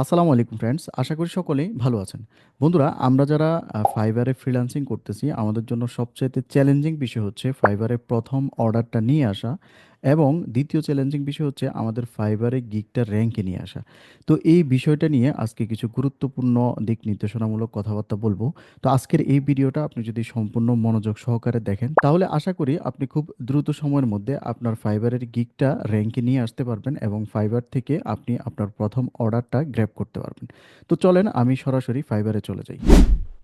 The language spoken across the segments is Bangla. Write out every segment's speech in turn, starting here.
আসসালামু আলাইকুম ফ্রেন্ডস আশা করি সকলেই ভালো আছেন। বন্ধুরা, আমরা যারা ফাইবারে ফ্রিল্যান্সিং করতেছি, আমাদের জন্য সবচেয়ে চ্যালেঞ্জিং বিষয় হচ্ছে ফাইবারে প্রথম অর্ডারটা নিয়ে আসা। এবং দ্বিতীয় চ্যালেঞ্জিং বিষয় হচ্ছে আমাদের ফাইবারে গিগটা র্যাঙ্কে নিয়ে আসা। তো এই বিষয়টা নিয়ে আজকে কিছু গুরুত্বপূর্ণ দিক নির্দেশনামূলক কথাবার্তা বলব। তো আজকের এই ভিডিওটা আপনি যদি সম্পূর্ণ মনোযোগ সহকারে দেখেন, তাহলে আশা করি আপনি খুব দ্রুত সময়ের মধ্যে আপনার ফাইবারের গিগটা র্যাঙ্কে নিয়ে আসতে পারবেন এবং ফাইবার থেকে আপনি আপনার প্রথম অর্ডারটা গ্র্যাব করতে পারবেন। তো চলেন আমি সরাসরি ফাইবারে চলে যাই।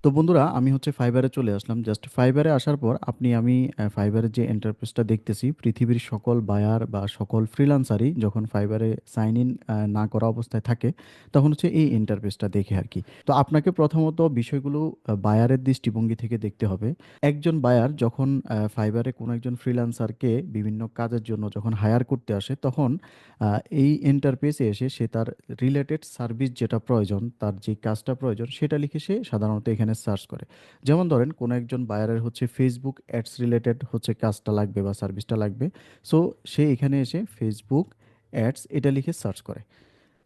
তো বন্ধুরা, আমি হচ্ছে ফাইবারে চলে আসলাম। জাস্ট ফাইবারে আসার পর আপনি, আমি ফাইবারের যে এন্টারপ্রাইজটা দেখতেছি, পৃথিবীর সকল বায়ার বা সকল ফ্রিল্যান্সারই যখন ফাইবারে সাইন ইন না করা অবস্থায় থাকে, তখন হচ্ছে এই ইন্টারফেসটা দেখে আর কি। তো আপনাকে প্রথমত বিষয়গুলো বায়ারের দৃষ্টিভঙ্গি থেকে দেখতে হবে। একজন বায়ার যখন ফাইবারে কোনো একজন ফ্রিল্যান্সারকে বিভিন্ন কাজের জন্য যখন হায়ার করতে আসে, তখন এই ইন্টারফেসে এসে সে তার রিলেটেড সার্ভিস যেটা প্রয়োজন, তার যে কাজটা প্রয়োজন, সেটা লিখে সে সাধারণত এখানে সার্চ করে। যেমন ধরেন, কোনো একজন বায়ারের হচ্ছে ফেসবুক অ্যাডস রিলেটেড হচ্ছে কাজটা লাগবে বা সার্ভিসটা লাগবে। সো সে এখানে এসে ফেসবুক অ্যাডস এটা লিখে সার্চ করে।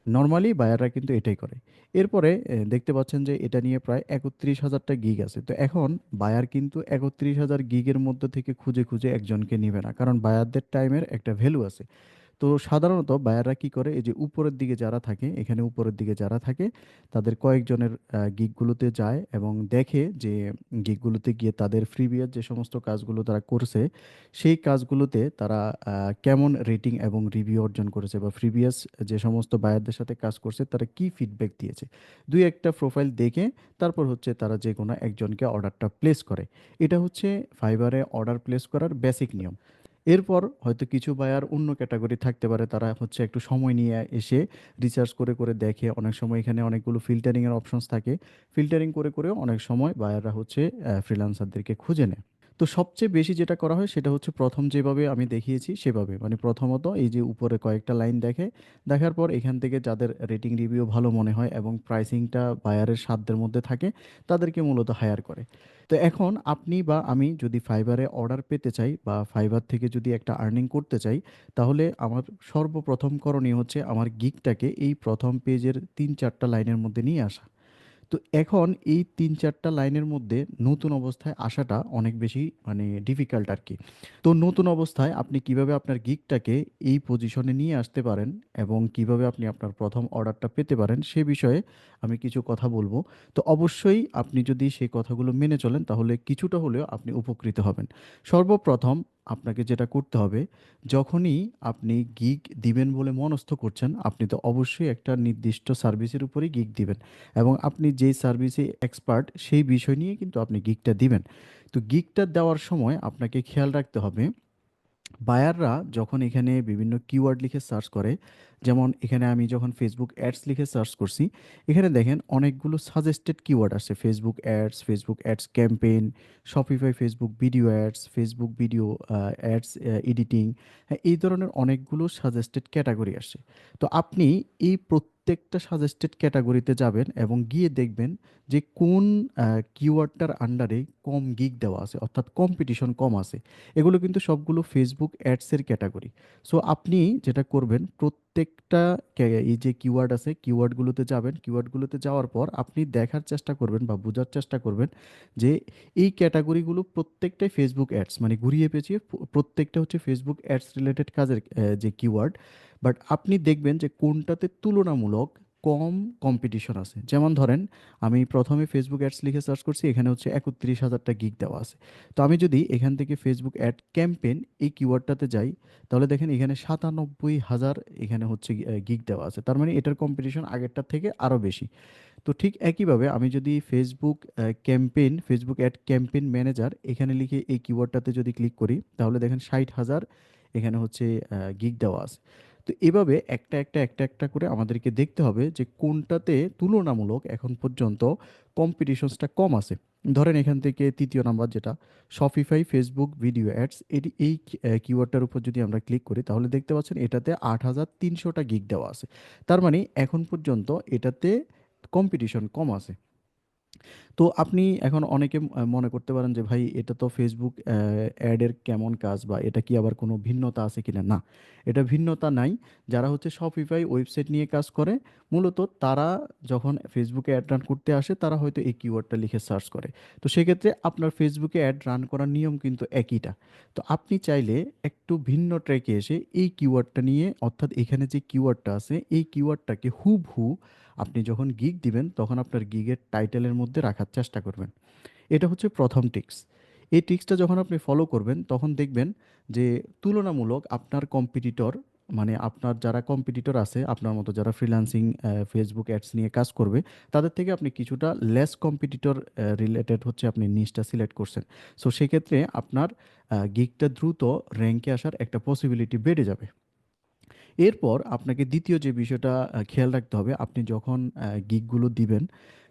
নর্মালি বায়াররা কিন্তু এটাই করে। এরপরে দেখতে পাচ্ছেন যে এটা নিয়ে প্রায় একত্রিশ হাজারটা গিগ আছে। তো এখন বায়ার কিন্তু একত্রিশ হাজার গিগের মধ্যে থেকে খুঁজে খুঁজে একজনকে নিবে না। কারণ বায়ারদের টাইমের একটা ভ্যালু আছে। তো সাধারণত বায়াররা কি করে? এই যে উপরের দিকে যারা থাকে, এখানে উপরের দিকে যারা থাকে, তাদের কয়েকজনের গিগগুলোতে যায় এবং দেখে যে গিগগুলোতে গিয়ে তাদের ফ্রিবিয়ার যে সমস্ত কাজগুলো তারা করছে, সেই কাজগুলোতে তারা কেমন রেটিং এবং রিভিউ অর্জন করেছে বা প্রিভিয়াস যে সমস্ত বায়ারদের সাথে কাজ করছে, তারা কি ফিডব্যাক দিয়েছে? দুই একটা প্রোফাইল দেখে তারপর হচ্ছে তারা যে কোনো একজনকে অর্ডারটা প্লেস করে। এটা হচ্ছে ফাইবারে অর্ডার প্লেস করার বেসিক নিয়ম। এরপর হয়তো কিছু বায়ার অন্য ক্যাটাগরি থাকতে পারে, তারা হচ্ছে একটু সময় নিয়ে এসে রিচার্জ করে করে দেখে। অনেক সময় এখানে অনেকগুলো ফিল্টারিংয়ের অপশনস থাকে। ফিল্টারিং করে, করেও অনেক সময় বায়াররা হচ্ছে ফ্রিলান্সারদেরকে খুঁজে নেয়। তো সবচেয়ে বেশি যেটা করা হয় সেটা হচ্ছে প্রথম যেভাবে আমি দেখিয়েছি সেভাবে। মানে প্রথমত এই যে উপরে কয়েকটা লাইন দেখে, দেখার পর এখান থেকে যাদের রেটিং রিভিউ ভালো মনে হয় এবং প্রাইসিংটা বায়ারের সাধ্যের মধ্যে থাকে, তাদেরকে মূলত হায়ার করে। তো এখন আপনি বা আমি যদি ফাইবারে অর্ডার পেতে চাই বা ফাইবার থেকে যদি একটা আর্নিং করতে চাই, তাহলে আমার সর্বপ্রথম করণীয় হচ্ছে আমার গিকটাকে এই প্রথম পেজের তিন চারটা লাইনের মধ্যে নিয়ে আসা। তো এখন এই তিন চারটা লাইনের মধ্যে নতুন অবস্থায় আসাটা অনেক বেশি মানে ডিফিকাল্ট আর কি তো নতুন অবস্থায় আপনি কীভাবে আপনার গিকটাকে এই পজিশনে নিয়ে আসতে পারেন এবং কীভাবে আপনি আপনার প্রথম অর্ডারটা পেতে পারেন সে বিষয়ে আমি কিছু কথা বলব। তো অবশ্যই আপনি যদি সেই কথাগুলো মেনে চলেন, তাহলে কিছুটা হলেও আপনি উপকৃত হবেন। সর্বপ্রথম আপনাকে যেটা করতে হবে, যখনই আপনি গিগ দিবেন বলে মনস্থ করছেন, আপনি তো অবশ্যই একটা নির্দিষ্ট সার্ভিসের উপরে গিগ দিবেন এবং আপনি যে সার্ভিসে এক্সপার্ট সেই বিষয় নিয়ে কিন্তু আপনি গিগটা দিবেন। তো গিগটা দেওয়ার সময় আপনাকে খেয়াল রাখতে হবে বায়াররা যখন এখানে বিভিন্ন কিওয়ার্ড লিখে সার্চ করে, যেমন এখানে আমি যখন ফেসবুক অ্যাডস লিখে সার্চ করছি, এখানে দেখেন অনেকগুলো সাজেস্টেড কিওয়ার্ড আসছে Facebook ads Facebook ads campaign Shopify Facebook video ads Facebook video ads editing এই ধরনের অনেকগুলো সাজেস্টেড ক্যাটাগরি আসছে তো আপনি এই প্রত্যেকটা সাজেস্টেড ক্যাটাগরিতে যাবেন এবং গিয়ে দেখবেন যে কোন কিওয়ার্ডটার আন্ডারে কম গিগ দেওয়া আছে, অর্থাৎ কম্পিটিশন কম আছে। এগুলো কিন্তু সবগুলো ফেসবুক অ্যাডসের ক্যাটাগরি সো আপনি যেটা করবেন, প্রত্যেকটা এই যে কিওয়ার্ড আছে কিওয়ার্ডগুলোতে যাবেন কিওয়ার্ডগুলোতে যাওয়ার পর আপনি দেখার চেষ্টা করবেন বা বোঝার চেষ্টা করবেন যে এই ক্যাটাগরিগুলো প্রত্যেকটাই ফেসবুক অ্যাডস মানে ঘুরিয়ে পেঁচিয়ে প্রত্যেকটা হচ্ছে ফেসবুক অ্যাডস রিলেটেড কাজের যে কিওয়ার্ড বাট আপনি দেখবেন যে কোনটাতে তুলনামূলক কম কম্পিটিশন আছে। যেমন ধরেন, আমি প্রথমে ফেসবুক অ্যাডস লিখে সার্চ করছি, এখানে হচ্ছে একত্রিশ হাজারটা গিগ দেওয়া আছে। তো আমি যদি এখান থেকে ফেসবুক অ্যাড ক্যাম্পেন এই কিওয়ার্ডটাতে যাই, তাহলে দেখেন এখানে সাতানব্বই হাজার এখানে হচ্ছে গিগ দেওয়া আছে। তার মানে এটার কম্পিটিশন আগেরটার থেকে আরও বেশি। তো ঠিক একইভাবে আমি যদি Facebook campaign Facebook ad campaign manager এখানে লিখে এই কিওয়ার্ডটাতে যদি ক্লিক করি, তাহলে দেখেন ষাট হাজার এখানে হচ্ছে গিগ দেওয়া আছে। তো এভাবে একটা একটা একটা একটা করে আমাদেরকে দেখতে হবে যে কোনটাতে তুলনামূলক এখন পর্যন্ত কম্পিটিশনসটা কম আছে। ধরেন এখান থেকে তৃতীয় নাম্বার যেটা শপিফাই ফেসবুক ভিডিও অ্যাডস এটি, এই কিওয়ার্ডটার উপর যদি আমরা ক্লিক করি, তাহলে দেখতে পাচ্ছেন এটাতে আট হাজার তিনশোটা গিগ দেওয়া আছে। তার মানে এখন পর্যন্ত এটাতে কম্পিটিশন কম আছে। তো আপনি এখন অনেকে মনে করতে পারেন যে, ভাই, এটা তো ফেসবুক অ্যাডের কেমন কাজ বা এটা কি আবার কোনো ভিন্নতা আছে কিনা? না, এটা ভিন্নতা নাই। যারা হচ্ছে শপিফাই ওয়েবসাইট নিয়ে কাজ করে, মূলত তারা যখন ফেসবুকে অ্যাড রান করতে আসে, তারা হয়তো এই কিওয়ার্ডটা লিখে সার্চ করে। তো সেক্ষেত্রে আপনার ফেসবুকে অ্যাড রান করার নিয়ম কিন্তু একইটা। তো আপনি চাইলে একটু ভিন্ন ট্র্যাকে এসে এই কিওয়ার্ডটা নিয়ে, অর্থাৎ এখানে যে কিওয়ার্ডটা আছে, এই কিওয়ার্ডটাকে হুবহু আপনি যখন গিগ দিবেন, তখন আপনার গিগের টাইটেলের মধ্যে রাখার চেষ্টা করবেন। এটা হচ্ছে প্রথম টিক্স। এই টিক্সটা যখন আপনি ফলো করবেন, তখন দেখবেন যে তুলনামূলক আপনার কম্পিটিটর মানে আপনার যারা কম্পিটিটর আছে, আপনার মতো যারা ফ্রিল্যান্সিং ফেসবুক অ্যাডস নিয়ে কাজ করবে, তাদের থেকে আপনি কিছুটা লেস কম্পিটিটর রিলেটেড হচ্ছে আপনি নিচটা সিলেক্ট করছেন। সো সেক্ষেত্রে আপনার গিকটা দ্রুত র্যাঙ্কে আসার একটা পসিবিলিটি বেড়ে যাবে। এরপর আপনাকে দ্বিতীয় যে বিষয়টা খেয়াল রাখতে হবে, আপনি যখন গিকগুলো দিবেন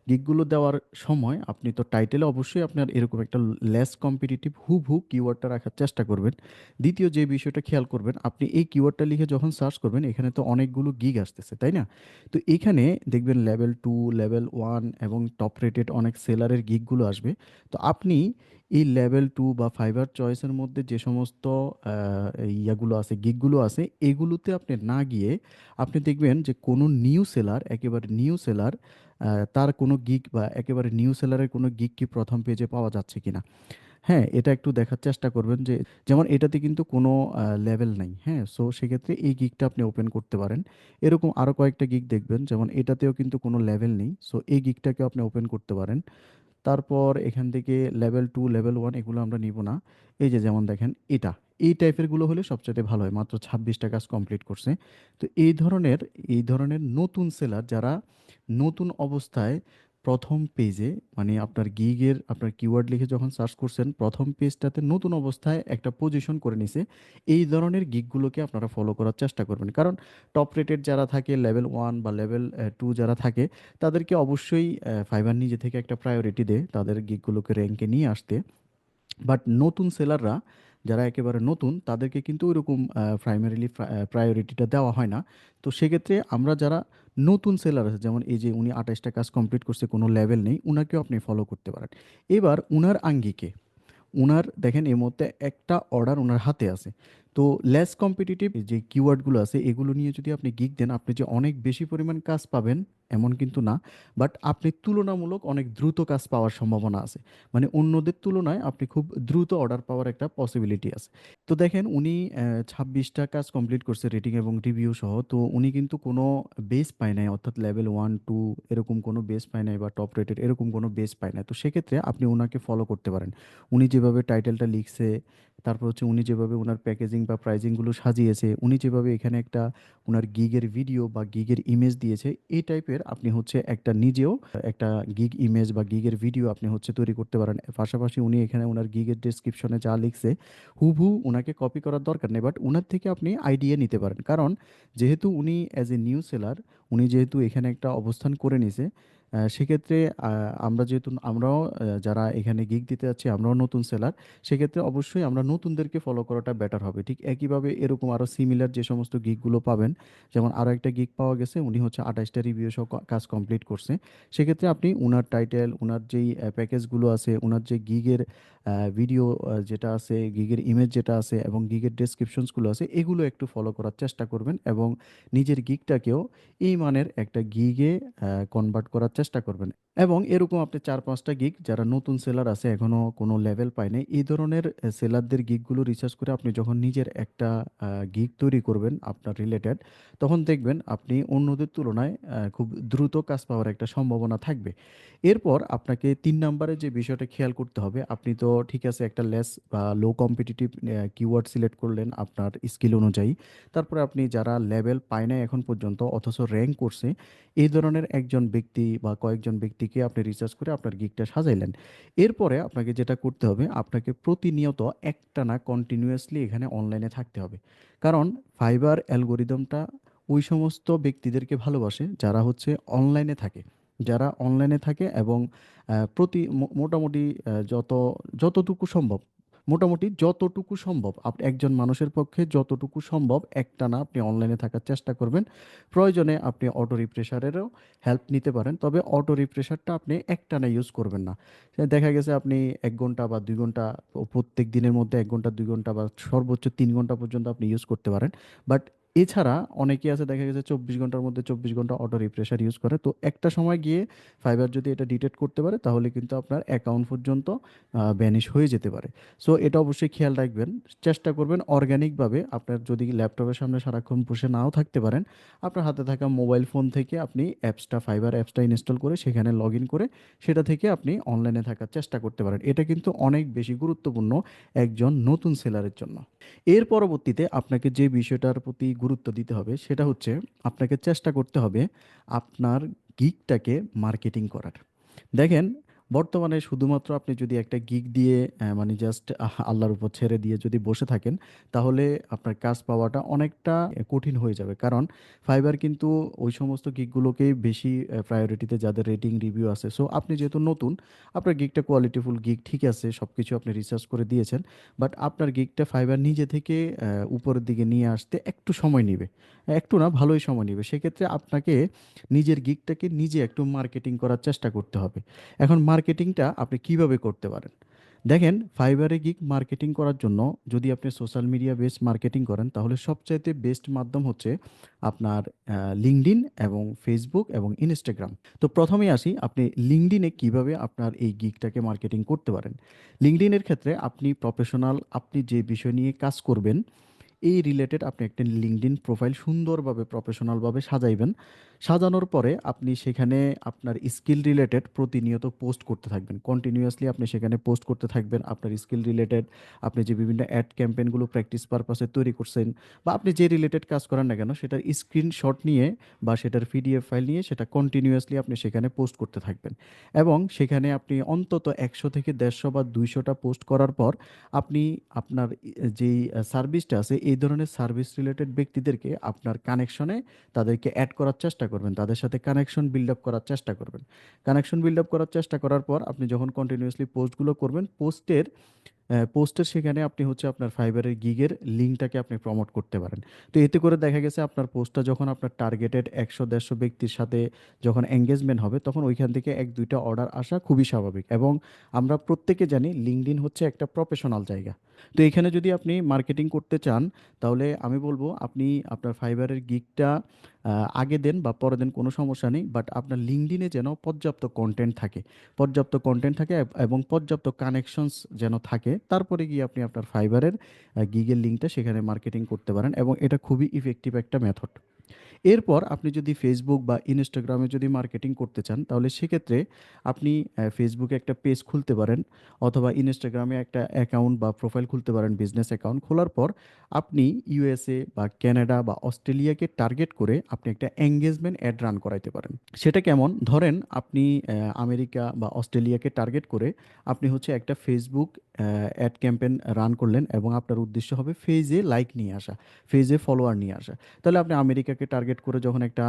গিগগুলো দেওয়ার সময় আপনি তো টাইটেলে অবশ্যই আপনার এরকম একটা লেস কম্পিটিটিভ হুবহু কিওয়ার্ডটা রাখার চেষ্টা করবেন। দ্বিতীয় যে বিষয়টা খেয়াল করবেন, আপনি এই কিওয়ার্ডটা লিখে যখন সার্চ করবেন, এখানে তো অনেকগুলো গিগ আসতেছে, তাই না? তো এখানে দেখবেন লেভেল টু লেভেল ওয়ান এবং টপ রেটেড অনেক সেলারের গিগগুলো আসবে। তো আপনি এই লেভেল টু বা ফাইবার চয়েসের মধ্যে যে সমস্ত ইয়াগুলো আছে গিগগুলো আছে, এগুলোতে আপনি না গিয়ে আপনি দেখবেন যে কোনো নিউ সেলার একেবারে নিউ সেলার তার কোনো গিগ বা একেবারে নিউ সেলারের কোনো গিক কি প্রথম পেজে পাওয়া যাচ্ছে কিনা? হ্যাঁ এটা একটু দেখার চেষ্টা করবেন যে, যেমন এটাতে কিন্তু কোনো লেভেল নাই হ্যাঁ? সো সেক্ষেত্রে এই গিকটা আপনি ওপেন করতে পারেন। এরকম আরও কয়েকটা গিক দেখবেন, যেমন এটাতেও কিন্তু কোনো লেভেল নেই। সো এই গিগটাকে আপনি ওপেন করতে পারেন। তারপর এখান থেকে লেভেল টু লেভেল ওয়ান এগুলো আমরা নিব না। এই যে, যেমন দেখেন এটা। এই টাইপেরগুলো হলে সবচেয়ে ভালো হয়। মাত্র ছাব্বিশটা কাজ কমপ্লিট করছে। তো এই ধরনের এই ধরনের নতুন সেলার যারা নতুন অবস্থায় প্রথম পেজে মানে আপনার গিগের আপনার কিওয়ার্ড লিখে যখন সার্চ করছেন, প্রথম পেজটাতে নতুন অবস্থায় একটা পজিশন করে নিছে, এই ধরনের গিগগুলোকে আপনারা ফলো করার চেষ্টা করবেন। কারণ টপ রেটেড যারা থাকে লেভেল ওয়ান বা লেভেল টু যারা থাকে, তাদেরকে অবশ্যই ফাইবার নিজে থেকে একটা প্রায়োরিটি দেয়, তাদের গিগগুলোকে র্যাঙ্কে নিয়ে আসতে। বাট নতুন সেলাররা যারা একেবারে নতুন, তাদেরকে কিন্তু ওইরকম প্রাইমারিলি প্রায়োরিটিটা দেওয়া হয় না। তো সেক্ষেত্রে আমরা যারা নতুন সেলার আছে, যেমন এই যে উনি আঠাশটা কাজ কমপ্লিট করছে, কোনো লেভেল নেই ওনাকেও আপনি ফলো করতে পারেন। এবার উনার আঙ্গিকে, উনার দেখেন এর মধ্যে একটা অর্ডার ওনার হাতে আছে। তো লেস কম্পিটিটিভ যে কিওয়ার্ডগুলো আছে, এগুলো নিয়ে যদি আপনি গিগ দেন, আপনি যে অনেক বেশি পরিমাণ কাজ পাবেন, এমন কিন্তু না। বাট আপনি তুলনামূলক অনেক দ্রুত কাজ পাওয়ার সম্ভাবনা আছে। মানে অন্যদের তুলনায় আপনি খুব দ্রুত অর্ডার পাওয়ার একটা পসিবিলিটি আছে। তো দেখেন, উনি ছাব্বিশটা কাজ কমপ্লিট করছে রেটিং এবং রিভিউ সহ, তো উনি কিন্তু কোনো বেস পায় নাই, অর্থাৎ লেভেল ওয়ান টু এরকম কোনো বেস পায় নাই বা টপ রেটেড এরকম কোনো বেস পায় নাই। তো সেক্ষেত্রে আপনি ওনাকে ফলো করতে পারেন। উনি যেভাবে টাইটেলটা লিখছে তারপর হচ্ছে উনি যেভাবে ওনার প্যাকেজিং বা প্রাইজিংগুলো সাজিয়েছে, উনি যেভাবে এখানে একটা ওনার গিগের ভিডিও বা গিগের ইমেজ দিয়েছে, এই টাইপের আপনি হচ্ছে একটা নিজেও একটা গিগ ইমেজ বা গিগের ভিডিও আপনি হচ্ছে তৈরি করতে পারেন। পাশাপাশি উনি এখানে ওনার গিগের ডেসক্রিপশনে যা লিখছে, হুবহু ওনাকে কপি করার দরকার নেই বাট ওনার থেকে আপনি আইডিয়া নিতে পারেন। কারণ যেহেতু উনি অ্যাজ এ নিউ সেলার উনি যেহেতু এখানে একটা অবস্থান করে নিছে সেক্ষেত্রে আমরা যেহেতু, আমরাও যারা এখানে গিগ দিতে যাচ্ছি, আমরাও নতুন সেলার সেক্ষেত্রে অবশ্যই আমরা নতুনদেরকে ফলো করাটা বেটার হবে। ঠিক একইভাবে এরকম আরও সিমিলার যে সমস্ত গিগগুলো পাবেন, যেমন আরও একটা গিগ পাওয়া গেছে, উনি হচ্ছে আঠাশটা রিভিউ সহ কাজ কমপ্লিট করছে। সেক্ষেত্রে আপনি উনার টাইটেল উনার যেই প্যাকেজগুলো আছে, উনার যে গিগের ভিডিও যেটা আছে গিগের ইমেজ যেটা আছে এবং গিগের ডেসক্রিপশনসগুলো আছে, এগুলো একটু ফলো করার চেষ্টা করবেন এবং নিজের গিগটাকেও এই মানের একটা গিগে কনভার্ট করার চেষ্টা করবেন এবং এরকম আপনি চার পাঁচটা গিগ যারা নতুন সেলার আছে এখনও কোনো লেভেল পায়নি এই ধরনের সেলারদের গিগগুলো রিসার্চ করে আপনি যখন নিজের একটা গিগ তৈরি করবেন আপনার রিলেটেড তখন দেখবেন আপনি অন্যদের তুলনায় খুব দ্রুত কাজ পাওয়ার একটা সম্ভাবনা থাকবে। এরপর আপনাকে তিন নম্বরে যে বিষয়টা খেয়াল করতে হবে, আপনি তো ঠিক আছে একটা লেস বা লো কম্পিটিটিভ কিওয়ার্ড সিলেক্ট করলেন আপনার স্কিল অনুযায়ী, তারপরে আপনি যারা লেভেল পায় না এখন পর্যন্ত, অথচ র্যাঙ্ক করছে, এই ধরনের একজন ব্যক্তি বা কয়েকজন ব্যক্তিকে আপনি রিচার্জ করে আপনার গিকটা সাজাইলেন। এরপরে আপনাকে যেটা করতে হবে, আপনাকে প্রতিনিয়ত একটানা কন্টিনিউয়াসলি এখানে অনলাইনে থাকতে হবে। কারণ ফাইবার অ্যালগোরিদমটা ওই সমস্ত ব্যক্তিদেরকে ভালোবাসে যারা হচ্ছে অনলাইনে থাকে। যারা অনলাইনে থাকে এবং প্রতি মোটামুটি যত, যতটুকু সম্ভব মোটামুটি যতটুকু সম্ভব, আপনি একজন মানুষের পক্ষে যতটুকু সম্ভব একটানা আপনি অনলাইনে থাকার চেষ্টা করবেন। প্রয়োজনে আপনি অটো রিপ্রেশারেরও হেল্প নিতে পারেন, তবে অটো রিপ্রেশারটা আপনি একটানা ইউজ করবেন না। দেখা গেছে আপনি এক ঘণ্টা বা দুই ঘণ্টা, প্রত্যেক দিনের মধ্যে এক ঘণ্টা, দুই ঘণ্টা বা সর্বোচ্চ তিন ঘণ্টা পর্যন্ত আপনি ইউজ করতে পারেন। বাট এছাড়া অনেকেই আছে দেখা গেছে ২৪ ঘণ্টার মধ্যে ২৪ ঘণ্টা অটো রিফ্রেশার ইউজ করে। তো একটা সময় গিয়ে ফাইবার যদি এটা ডিটেক্ট করতে পারে তাহলে কিন্তু আপনার অ্যাকাউন্ট পর্যন্ত আ ভ্যানিশ হয়ে যেতে পারে। সো এটা অবশ্যই খেয়াল রাখবেন। চেষ্টা করবেন অর্গানিকভাবে আপনার যদি ল্যাপটপের সামনে সারাক্ষণ বসে নাও থাকতে পারেন, আপনার হাতে থাকা মোবাইল ফোন থেকে আপনি অ্যাপসটা ফাইবার অ্যাপসটা ইনস্টল করে সেখানে লগইন করে সেটা থেকে আপনি অনলাইনে থাকার চেষ্টা করতে পারেন। এটা কিন্তু অনেক বেশি গুরুত্বপূর্ণ একজন নতুন সেলারের জন্য। এর পরবর্তীতে আপনাকে যে বিষয়টার প্রতি গুরুত্ব দিতে হবে সেটা হচ্ছে আপনাকে চেষ্টা করতে হবে আপনার গিকটাকে মার্কেটিং করার। দেখেন বর্তমানে শুধুমাত্র আপনি যদি একটা গিগ দিয়ে মানে জাস্ট আল্লাহর উপর ছেড়ে দিয়ে যদি বসে থাকেন, তাহলে আপনার কাজ পাওয়াটা অনেকটা কঠিন হয়ে যাবে। কারণ ফাইবার কিন্তু ওই সমস্ত গিকগুলোকেই বেশি প্রায়োরিটিতে যাদের রেটিং রিভিউ আছে। সো আপনি যেহেতু নতুন, আপনার গিগটা কোয়ালিটিফুল গিগ ঠিক আছে, সব কিছু আপনি রিসার্চ করে দিয়েছেন। বাট আপনার গিগটা ফাইবার নিজে থেকে উপরের দিকে নিয়ে আসতে একটু সময় নিবে। একটু না ভালোই সময় নিবে। সেক্ষেত্রে আপনাকে নিজের গিকটাকে নিজে একটু মার্কেটিং করার চেষ্টা করতে হবে। এখন মার্কেটিংটা আপনি কীভাবে করতে পারেন? দেখেন ফাইবারে গিক মার্কেটিং করার জন্য যদি আপনি সোশ্যাল মিডিয়া বেসড মার্কেটিং করেন তাহলে সবচাইতে বেস্ট মাধ্যম হচ্ছে আপনার LinkedIn এবং ফেসবুক এবং ইনস্টাগ্রাম তো ১ম এই আসি আপনি এ কীভাবে আপনার এই গিকটাকে মার্কেটিং করতে পারেন। এর ক্ষেত্রে আপনি প্রফেশনাল আপনি যে বিষয় নিয়ে কাজ করবেন, এই রিলেটেড আপনি একটা LinkedIn প্রোফাইল সুন্দরভাবে প্রফেশনালভাবে সাজাইবেন। সাজানোর পরে আপনি সেখানে আপনার স্কিল রিলেটেড প্রতিনিয়ত পোস্ট করতে থাকবেন। কন্টিনিউয়াসলি আপনি সেখানে পোস্ট করতে থাকবেন। আপনার স্কিল রিলেটেড আপনি যে বিভিন্ন অ্যাড ক্যাম্পেনগুলো প্র্যাকটিস পারপাসে তৈরি করছেন বা আপনি যে রিলেটেড কাজ করেন না কেন, সেটার স্ক্রিনশট নিয়ে বা সেটার পিডিএফ ফাইল নিয়ে সেটা কন্টিনিউয়াসলি আপনি সেখানে পোস্ট করতে থাকবেন। এবং সেখানে আপনি অন্তত ১০০ থেকে ১৫০ বা দুইশোটা পোস্ট করার পর আপনি আপনার যেই সার্ভিসটা আছে, এই ধরনের সার্ভিস রিলেটেড ব্যক্তিদেরকে আপনার কানেকশনে তাদেরকে অ্যাড করার চেষ্টা করবেন। তাদের সাথে কানেকশন বিল্ড আপ করার চেষ্টা করবেন। কানেকশন বিল্ড আপ করার চেষ্টা করার পর আপনি যখন কন্টিনিউয়াসলি পোস্টগুলো করবেন, পোস্টের পোস্টের সেখানে আপনি হচ্ছে আপনার ফাইবারের গিগের লিঙ্কটাকে আপনি প্রমোট করতে পারেন। তো এতে করে দেখা গেছে আপনার পোস্টটা যখন আপনার টার্গেটেড ১০০-১৫০ ব্যক্তির সাথে যখন এনগেজমেন্ট হবে, তখন ওইখান থেকে ১-২ টা অর্ডার আসা খুবই স্বাভাবিক। এবং আমরা প্রত্যেকে জানি LinkedIn হচ্ছে একটা প্রফেশনাল জায়গা। তো এখানে যদি আপনি মার্কেটিং করতে চান, তাহলে আমি বলব আপনি আপনার ফাইবারের গিগটা আগে দেন বা পরে দেন, কোনো সমস্যা নেই। বাট আপনার এ যেন পর্যাপ্ত কনটেন্ট থাকে। পর্যাপ্ত কনটেন্ট থাকে এবং পর্যাপ্ত কানেকশনস যেন থাকে। তারপরে গিয়ে আপনি আপনার ফাইবারের গিগের লিঙ্কটা সেখানে মার্কেটিং করতে পারেন এবং এটা খুবই ইফেক্টিভ একটা মেথড। এরপর আপনি যদি ফেসবুক বা ইনস্টাগ্রামে যদি মার্কেটিং করতে চান তাহলে সেক্ষেত্রে আপনি ফেসবুকে একটা পেজ খুলতে পারেন অথবা ইনস্টাগ্রামে একটা অ্যাকাউন্ট বা প্রোফাইল খুলতে পারেন বিজনেস অ্যাকাউন্ট। খোলার পর আপনি ইউএসএ বা ক্যানাডা বা অস্ট্রেলিয়াকে টার্গেট করে আপনি একটা এনগেজমেন্ট অ্যাড রান করাইতে পারেন। সেটা কেমন? ধরেন আপনি আমেরিকা বা অস্ট্রেলিয়াকে টার্গেট করে আপনি হচ্ছে একটা ফেসবুক অ্যাড ক্যাম্পেন রান করলেন এবং আপনার উদ্দেশ্য হবে ফেজে লাইক নিয়ে আসা, ফেজে ফলোয়ার নিয়ে আসা। তাহলে আপনি আমেরিকাকে টার্গেট করে যখন একটা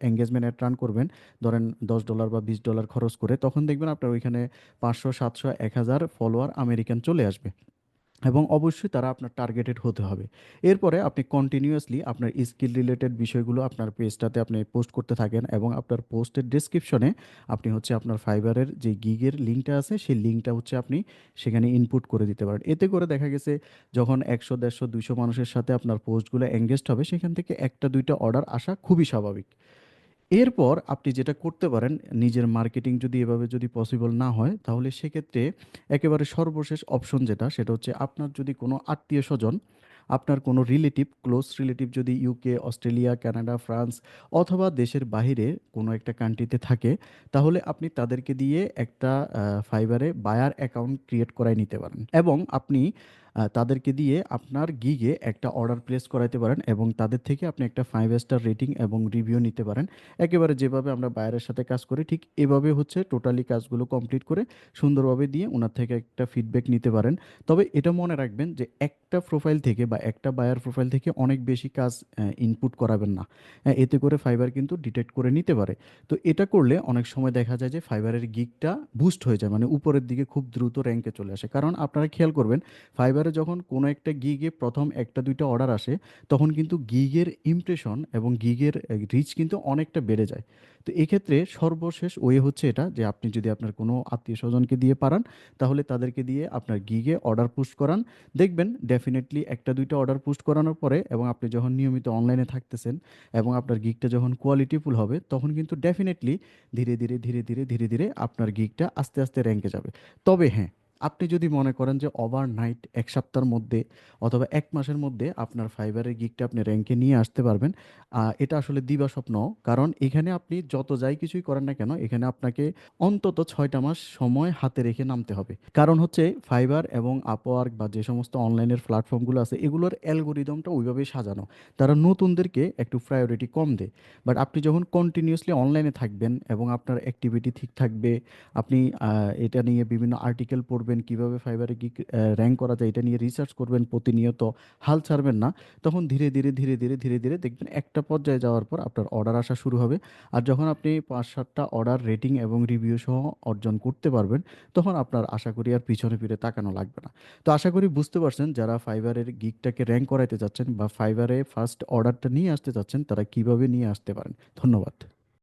এঙ্গেজমেন্ট অ্যাড রান করবেন, ধরেন $১০ বা $২০ খরচ করে তখন দেখবেন আপনার ওইখানে পাঁচশো সাতশো এক হাজার ফলোয়ার আমেরিকান চলে আসবে। এবং অবশ্যই তারা আপনার টার্গেটেড হতে হবে। এরপরে আপনি কন্টিনিউয়াসলি আপনার স্কিল রিলেটেড বিষয়গুলো আপনার পেজটাতে আপনি পোস্ট করতে থাকেন এবং আপনার পোস্টের ডেসক্রিপশনে আপনি হচ্ছে আপনার ফাইবারের যে গিগের লিঙ্কটা আছে সেই লিঙ্কটা হচ্ছে আপনি সেখানে ইনপুট করে দিতে পারেন। এতে করে দেখা গেছে যখন ১০০, ১৫০, ২০০ মানুষের সাথে আপনার পোস্টগুলো এনগেজড হবে সেখান থেকে একটা দুইটা অর্ডার আসা খুবই স্বাভাবিক। এরপর আপনি যেটা করতে পারেন নিজের মার্কেটিং যদি এভাবে যদি পসিবল না হয় তাহলে সেক্ষেত্রে একেবারে সর্বশেষ অপশন যেটা সেটা হচ্ছে আপনার যদি কোনো আত্মীয় স্বজন আপনার কোনো রিলেটিভ, ক্লোজ রিলেটিভ যদি ইউকে, অস্ট্রেলিয়া, কানাডা, ফ্রান্স অথবা দেশের বাহিরে কোনো একটা কান্ট্রিতে থাকে তাহলে আপনি তাদেরকে দিয়ে একটা ফাইবারে বায়ার অ্যাকাউন্ট ক্রিয়েট করায় নিতে পারেন। এবং আপনি তাদেরকে দিয়ে আপনার গিগে একটা অর্ডার প্লেস করাইতে পারেন এবং তাদের থেকে আপনি একটা ফাইভ স্টার রেটিং এবং রিভিউ নিতে পারেন। একেবারে যেভাবে আমরা বায়ারের সাথে কাজ করি, ঠিক এভাবে হচ্ছে টোটালি কাজগুলো কমপ্লিট করে সুন্দরভাবে দিয়ে ওনার থেকে একটা ফিডব্যাক নিতে পারেন। তবে এটা মনে রাখবেন যে একটা প্রোফাইল থেকে বা একটা বায়ার প্রোফাইল থেকে অনেক বেশি কাজ ইনপুট করাবেন না। এতে করে ফাইবার কিন্তু ডিটেক্ট করে নিতে পারে। তো এটা করলে অনেক সময় দেখা যায় যে ফাইবারের গিগটা বুস্ট হয়ে যায়। মানে উপরের দিকে খুব দ্রুত র্যাঙ্কে চলে আসে। কারণ আপনারা খেয়াল করবেন ফাইবার ফাইবারে যখন কোনো একটা গিগে প্রথম একটা দুইটা অর্ডার আসে, তখন কিন্তু গিগের ইমপ্রেশন এবং গিগের রিচ কিন্তু অনেকটা বেড়ে যায়। তো এক্ষেত্রে সর্বশেষ ওয়ে হচ্ছে এটা যে আপনি যদি আপনার কোনো আত্মীয় স্বজনকে দিয়ে পারান, তাহলে তাদেরকে দিয়ে আপনার গিগে অর্ডার পোস্ট করান। দেখবেন ডেফিনেটলি একটা দুইটা অর্ডার পোস্ট করানোর পরে এবং আপনি যখন নিয়মিত অনলাইনে থাকতেছেন এবং আপনার গিগটা যখন কোয়ালিটিফুল হবে, তখন কিন্তু ডেফিনেটলি ধীরে ধীরে ধীরে ধীরে ধীরে ধীরে আপনার গিগটা আস্তে আস্তে র্যাঙ্কে যাবে। তবে হ্যাঁ আপনি যদি মনে করেন যে ওভার নাইট এক সপ্তাহের মধ্যে অথবা এক মাসের মধ্যে আপনার ফাইবারের গিকটা আপনি র্যাঙ্কে নিয়ে আসতে পারবেন এটা আসলে দিবা স্বপ্ন। কারণ এখানে আপনি যত যাই কিছুই করেন না কেন, এখানে আপনাকে অন্তত ছয়টা মাস সময় হাতে রেখে নামতে হবে। কারণ হচ্ছে ফাইবার এবং আপওয়ার্ক বা যে সমস্ত অনলাইনের প্ল্যাটফর্মগুলো আছে, এগুলোর অ্যালগোরিদমটা ওইভাবেই সাজানো। তারা নতুনদেরকে একটু প্রায়োরিটি কম দেয়। বাট আপনি যখন কন্টিনিউয়াসলি অনলাইনে থাকবেন এবং আপনার অ্যাক্টিভিটি ঠিক থাকবে, আপনি এটা নিয়ে বিভিন্ন আর্টিকেল পড়বেন কীভাবে ফাইবারে কি র্যাঙ্ক করা যায় এটা নিয়ে রিসার্চ করবেন প্রতিনিয়ত, হাল ছাড়বেন না। তখন ধীরে ধীরে ধীরে ধীরে ধীরে ধীরে দেখবেন একটা পর্যায়ে যাওয়ার পর আপনার অর্ডার আসা শুরু হবে। আর যখন আপনি পাঁচ, সাতটা অর্ডার রেটিং এবং রিভিউ সহ অর্জন করতে পারবেন, তখন আপনার আশা করি আর পিছনে ফিরে তাকানো লাগবে না। তো আশা করি বুঝতে পারছেন যারা ফাইবারের গিকটাকে র্যাঙ্ক করাইতে চাচ্ছেন বা ফাইবারে ফার্স্ট অর্ডারটা নিয়ে আসতে চাচ্ছেন, তারা কীভাবে নিয়ে আসতে পারেন। ধন্যবাদ।